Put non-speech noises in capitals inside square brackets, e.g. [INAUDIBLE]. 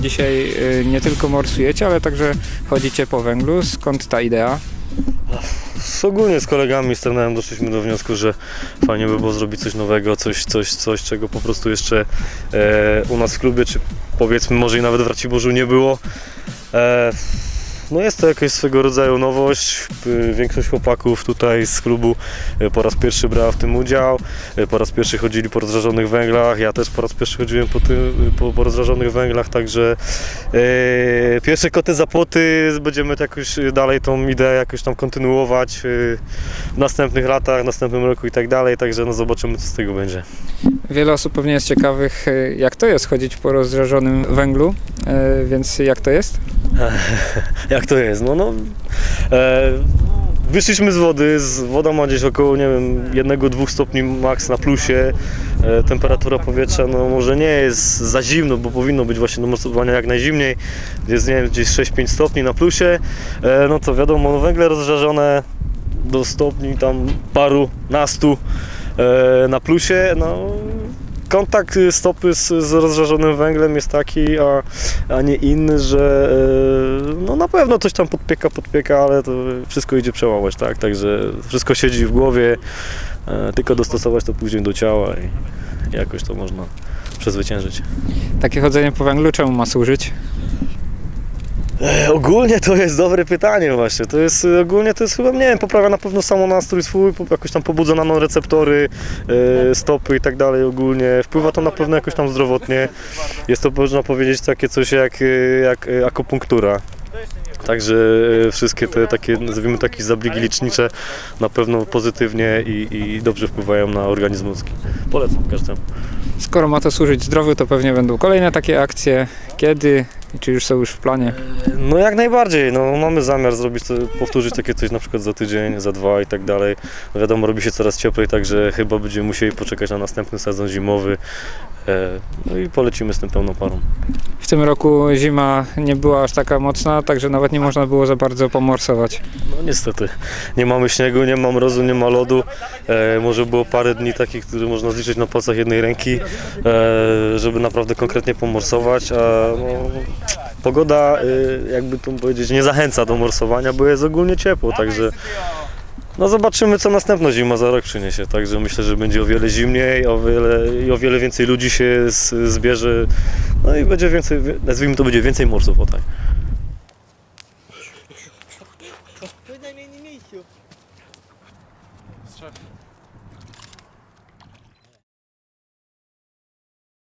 Dzisiaj y, nie tylko morsujecie, ale także chodzicie po węglu. Skąd ta idea? Ogólnie z kolegami z trenerem doszliśmy do wniosku, że fajnie by było zrobić coś nowego, coś, coś, coś czego po prostu jeszcze e, u nas w klubie, czy powiedzmy może i nawet w Raciborzu nie było. E, no jest to jakaś swego rodzaju nowość. Y, Większość chłopaków tutaj z klubu y, po raz pierwszy brała w tym udział. Y, Po raz pierwszy chodzili po rozżarzonych węglach. Ja też po raz pierwszy chodziłem po, tym, po, po rozżarzonych węglach, także e, pierwsze koty za płoty. Będziemy jakoś dalej tą ideę jakoś tam kontynuować w następnych latach, w następnym roku i tak dalej. Także no zobaczymy co z tego będzie. Wiele osób pewnie jest ciekawych, jak to jest chodzić po rozżarzonym węglu, więc jak to jest? [LAUGHS] Jak to jest? No, no. E, wyszliśmy z wody, z, woda ma gdzieś około, nie wiem, 1-2 stopni max na plusie. E, temperatura powietrza, no może nie jest za zimno, bo powinno być właśnie do morsowania jak najzimniej. Jest, nie wiem, gdzieś 6-5 stopni na plusie. E, no to wiadomo, no, węgle rozżarzone do stopni tam paru, nastu e, na plusie, no kontakt y, stopy z, z rozżarzonym węglem jest taki, a, a nie inny, że e, no na pewno coś tam podpieka, podpieka, ale to wszystko idzie przełamać, tak? Także wszystko siedzi w głowie, e, tylko dostosować to później do ciała i jakoś to można przezwyciężyć. Takie chodzenie po węglu czemu ma służyć? E, ogólnie to jest dobre pytanie właśnie. To jest e, ogólnie to jest chyba, nie wiem, poprawia na pewno samo nastrój swój, jakoś tam pobudza nam receptory, e, stopy i tak dalej ogólnie. Wpływa to na pewno jakoś tam zdrowotnie. Jest to można powiedzieć takie coś jak, e, jak e, akupunktura. Także wszystkie te takie, nazwijmy takie zabiegi licznicze na pewno pozytywnie i, i dobrze wpływają na organizm ludzki. Polecam każdemu. Skoro ma to służyć zdrowiu, to pewnie będą kolejne takie akcje. Kiedy? I Czy już są już w planie? No jak najbardziej, no mamy zamiar zrobić, to, powtórzyć takie coś na przykład za tydzień, za dwa i tak dalej. No wiadomo, robi się coraz cieplej, także chyba będziemy musieli poczekać na następny sezon zimowy. E, No i polecimy z tym pełną parą. W tym roku zima nie była aż taka mocna, także nawet nie można było za bardzo pomorsować. Niestety, nie mamy śniegu, nie ma mrozu, nie ma lodu. E, może było parę dni takich, które można zliczyć na palcach jednej ręki, e, żeby naprawdę konkretnie pomorsować, a no, pogoda, e, jakby tu powiedzieć, nie zachęca do morsowania, bo jest ogólnie ciepło, także no zobaczymy, co następna zima za rok przyniesie. Także myślę, że będzie o wiele zimniej, o wiele, i o wiele więcej ludzi się z, zbierze, no i będzie więcej, nazwijmy to, będzie więcej morsów, o tak. лучше.